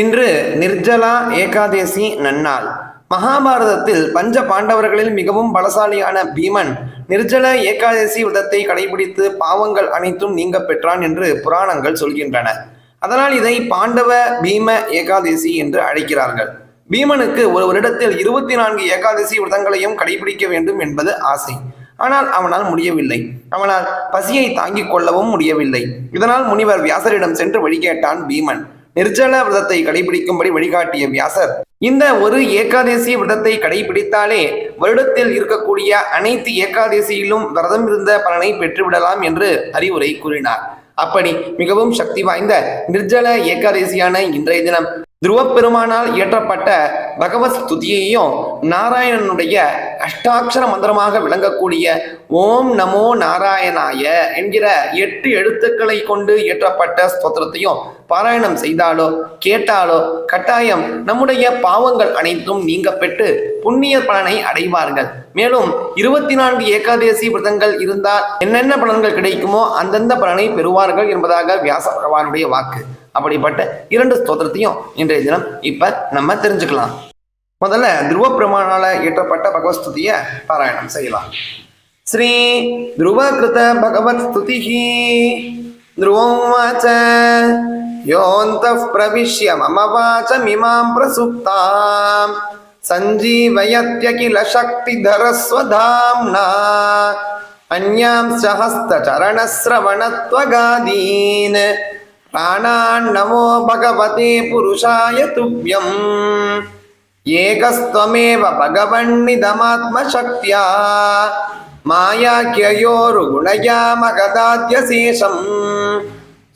இன்று நிர்ஜலா ஏகாதேசி நன்னாள். மகாபாரதத்தில் பஞ்ச பாண்டவர்களில் மிகவும் பலசாலியான பீமன் நிர்ஜல ஏகாதேசி விரதத்தை கடைபிடித்து பாவங்கள் அனைத்தும் நீங்க பெற்றான் என்று புராணங்கள் சொல்கின்றன. அதனால் இதை பாண்டவ பீம ஏகாதேசி என்று அழைக்கிறார்கள். பீமனுக்கு ஒரு வருடத்தில் இருபத்தி நான்கு ஏகாதசி விரதங்களையும் கடைபிடிக்க வேண்டும் என்பது ஆசை. ஆனால் அவனால் முடியவில்லை. அவனால் பசியை தாங்கிக் கொள்ளவும் முடியவில்லை. இதனால் முனிவர் வியாசரிடம் சென்று வழி கேட்டான் பீமன். நிர்ஜல விரதத்தை கடைபிடிக்கும்படி வழிகாட்டிய வியாசர் இந்த ஒரு ஏகாதசி விரதத்தை கடைபிடித்தாலே வருடத்தில் இருக்கக்கூடிய அனைத்து ஏகாதசியிலும் விரதம் இருந்த பலனை பெற்றுவிடலாம் என்று அறிவுரை கூறினார். அப்படி மிகவும் சக்தி வாய்ந்த நிர்ஜல ஏகாதசியான இன்றைய தினம் துருவப் பெருமானால் இயற்றப்பட்ட பகவத் ஸ்துதியையும் நாராயணனுடைய அஷ்டாட்சர மந்திரமாக விளங்கக்கூடிய ஓம் நமோ நாராயணாய என்கிற எட்டு எழுத்துக்களை கொண்டு இயற்றப்பட்ட ஸ்தோத்திரத்தையும் பாராயணம் செய்தாலோ கேட்டாலோ கட்டாயம் நம்முடைய பாவங்கள் அனைத்தும் நீங்க பெற்று புண்ணிய பலனை அடைவார்கள். மேலும் இருபத்தி நான்கு ஏகாதேசி விரதங்கள் இருந்தால் என்னென்ன பலன்கள் கிடைக்குமோ அந்தந்த பலனை பெறுவார்கள் என்பதாக வியாச பகவானுடைய வாக்கு. அப்படிப்பட்ட இரண்டு ஸ்தோத்திரத்தையும் இன்றைய தினம் இப்ப நம்ம தெரிஞ்சுக்கலாம். முதல்ல துருவ பிரமாணால இயற்றப்பட்ட பகவஸ்துதிய பாராயணம் செய்யலாம் ஸ்ரீ துருவகிருத பகவத் ஸ்துதிஹி ध्रुवं वाच योऽन्तः प्रविश्य मम वाचमिमां प्रसुप्तां सञ्जीवयत्य किल शक्तिधरस्वधाम्ना अन्यांश्च हस्तचरणश्रवणत्वगादीन् प्राणान्नमो भगवते पुरुषाय तुभ्यम् ஏகஸ்தமேவ பகவன்னிதமாத்மசக்தியா மாயாக்கியோரு குணயா மகதாத்ய சேஷம்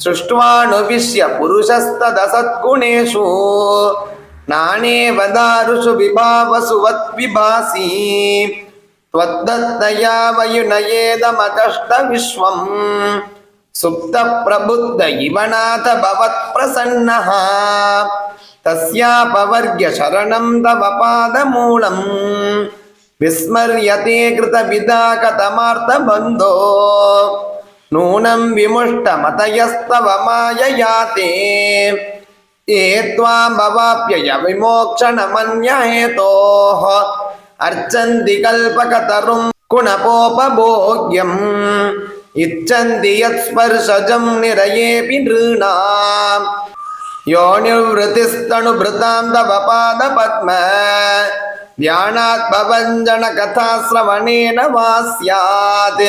சృష్ట్వానువిశ్య పురుషస్తదసద్గుణేషు నానే వదారుషు విభావసు వద్విభాసి త్వద్దత్తయా వయునయేదమకష్ట విశ్వం సుప్త ప్రబుద్ధ ఇవనాథ భవత్ ప్రసన్న தஸ்யாபவர்ய சரணம் தவ பாத மூலம் விஸ்மரியதே கிருத விதா கதமார்த்த பந்தோ நூனம் விமுஷ்ட மதயஸ்தவ மாயயாதே ஏத்வாம் பவாப்யய விமோக்ஷணமன்யஹேதோஹ அர்ச்சந்தி கல்பகதரும் குணபோபோக்யம் இச்சந்தி யத் ஸ்பர்ஷஜம் நிருணாம் निर्वृतिस्तनुभृतां तव पादपद्म ध्यानात् भवञ्जनकथाश्रवणेन वा स्यात्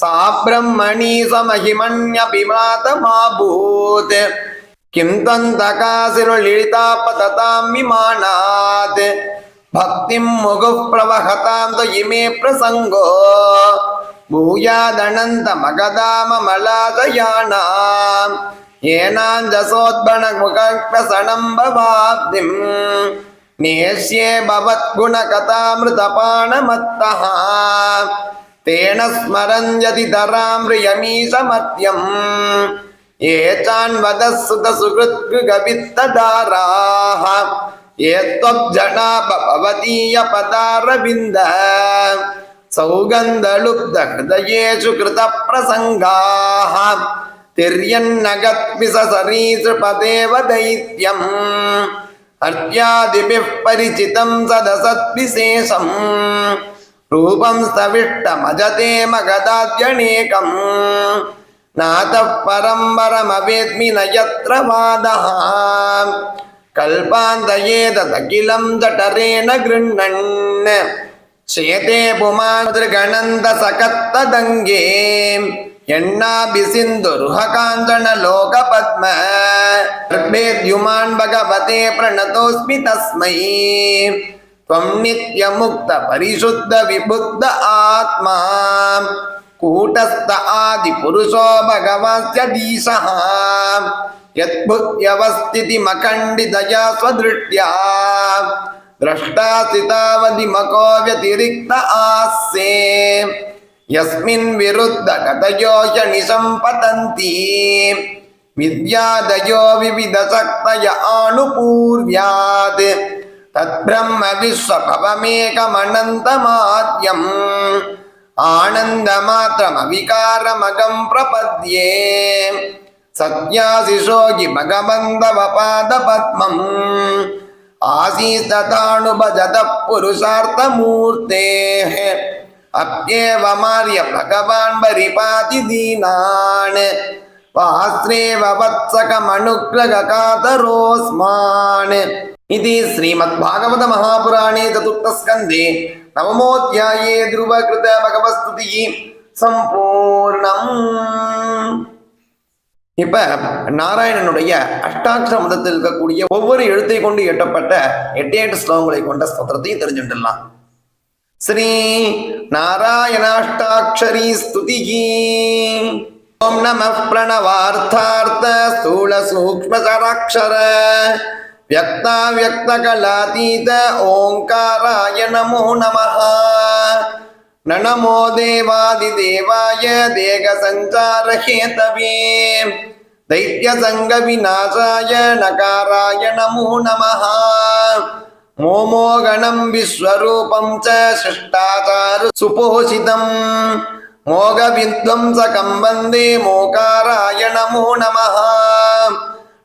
सा ब्रह्मणी समहिमन्यपि मातमाभूत् किं त्वन्तकाशिरुलितापततां विमानात् भक्तिं मुगुः प्रवहतां त्वयि मे प्रसङ्गो भूयादनन्तमगदाममलादयानाम् येनाञ्जसोद्भणमुखप्रसनं भवाब्धिम् नेष्ये भवद्गुणकथामृतपाणमत्तः तेन स्मरन् यदि तरामृयमीशमत्यम् ये चान्वदः ये त्वब्जना भवतीयपदारविन्द सौगन्धलुब्धहृदयेषु कृतप्रसङ्गाः तिर्यन्नगत्विसरीसृपदेव दैत्यम् अर्त्यादिभिः परिचितं सदसद्विशेषम् रूपं स्तविष्टमजते मगदाद्यनेकम् नातः परं वरमवेद्मि न यत्र वादः कल्पान्तयेतदखिलं जठरेण गृह्णन् शेते पुमानृगणन्तसकत्तदङ्गे एण्णाभिसिन्धुरुहकाञ्चनलोकपद्म गर्भेद्युमान् भगवते प्रणतोऽस्मि तस्मै त्वं नित्यमुक्तपरिशुद्धविबुद्ध आत्मा कूटस्थ आदिपुरुषो भगवस्य दीशः यद्भुत्यवस्थितिमखण्डितया स्वदृष्ट्या द्रष्टासितावधिमको व्यतिरिक्त आस्ये यस्मिन् विरुद्धगतयो शनिशं पतन्ति विद्यादयो विविधशक्तय आनुपूर्व्यात् तद्ब्रह्म विश्वभवमेकमनन्तमाद्यम् आनन्दमात्रमविकारमगं प्रपद्ये सत्याशिषोगि भगवन्तव அப்யேவமாரிய பகவான் பரிபாதி தீனான் வாஸ்ரேவ வத்சக மனுக்ரக காதரோஸ்மான் இது ஸ்ரீமத் பாகவத மகாபுராணே சதுர்த்தஸ்கந்தே நவமோத்தியாயே துருவகிருத பகவஸ்துதி சம்பூர்ணம் இப்ப நாராயணனுடைய அஷ்டாட்சர மதத்தில் இருக்கக்கூடிய ஒவ்வொரு எழுத்தை கொண்டு எட்டப்பட்ட எட்டே எட்டு ஸ்லோகங்களை கொண்ட ஸ்தோத்திரத்தையும் தெரிஞ்சுட்டுலாம் ஸ்ரீ நாராயணாஷ்டாட்சரி ஸ்துதிகி ஓம் நம பிரணவார்த்தார்த்த ஸ்தூல சூக்ம சராட்சர வியக்தா வியக்த கலாதீத ஓங்காராய நமோ நமஹ नमो देवादिदेवाय देहसञ्चारहेतवे दैत्यसङ्गविनाशाय नकाराय नमो नमः मोमोगणं विश्वरूपं च शिष्टाचार सुपोषितम् मोघविध्वंसकं वन्दे मोकाराय नमो नमः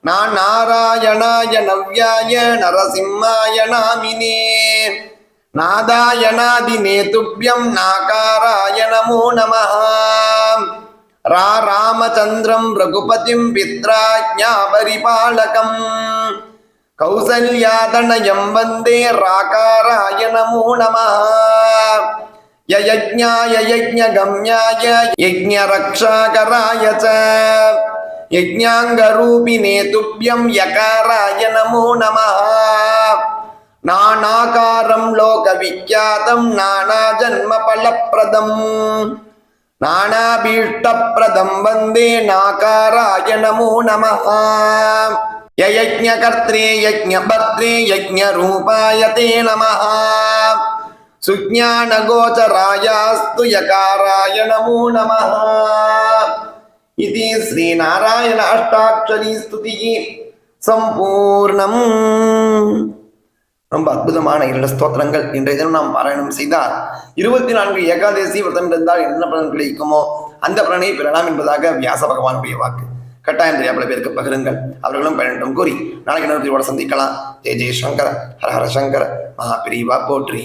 नारायणाय नव्याय नरसिंहाय नामिने नादायनादिनेतुभ्यं नाकाराय नमो नमः रा रामचन्द्रं रघुपतिं पित्राज्ञापरिपालकम् കൗസല്യാതണയം വന്ദേ റാകാരായ നമോ നമ യയജ്ഞായ യജ്ഞഗമ്യായ യജ്ഞരക്ഷാകരായ ച യജ്ഞാംഗരൂപിണേ തുഭ്യം യകാരായ നമോ നമ നാനാകാരം ലോകവിഖ്യാതം നാനാജന്മഫലപ്രദം നാനാഭീഷ്ടപ്രദം വന്ദേ നാകാരായ നമോ നമഃ ययज्ञकर्त्रे यज्ञभर्त्रे यज्ञरूपाय ते नमः सुज्ञानगोचरायास्तु यकाराय नमो नमः इति श्रीनारायण अष्टाक्षरी स्तुतिः सम्पूर्णम् ரொம்ப அற்புதமான இரண்டு ஸ்தோத்திரங்கள் இன்றைய தினம் நாம் பாராயணம் செய்தால் இருபத்தி நான்கு ஏகாதசி விரதம் இருந்தால் என்ன பலன் கிடைக்குமோ அந்த பலனை பெறலாம் என்பதாக வியாச பகவானுடைய வாக்கு கட்டாயம் தெரியாமல் பேருக்கு பகிருங்கள். அவர்களும் பயனிட்டும் கூறி நாளைக்கு நேரத்தில் சந்திக்கலாம். ஜெய ஜெய சங்கர ஹர ஹர சங்கர மகாபிரிவா போற்றி.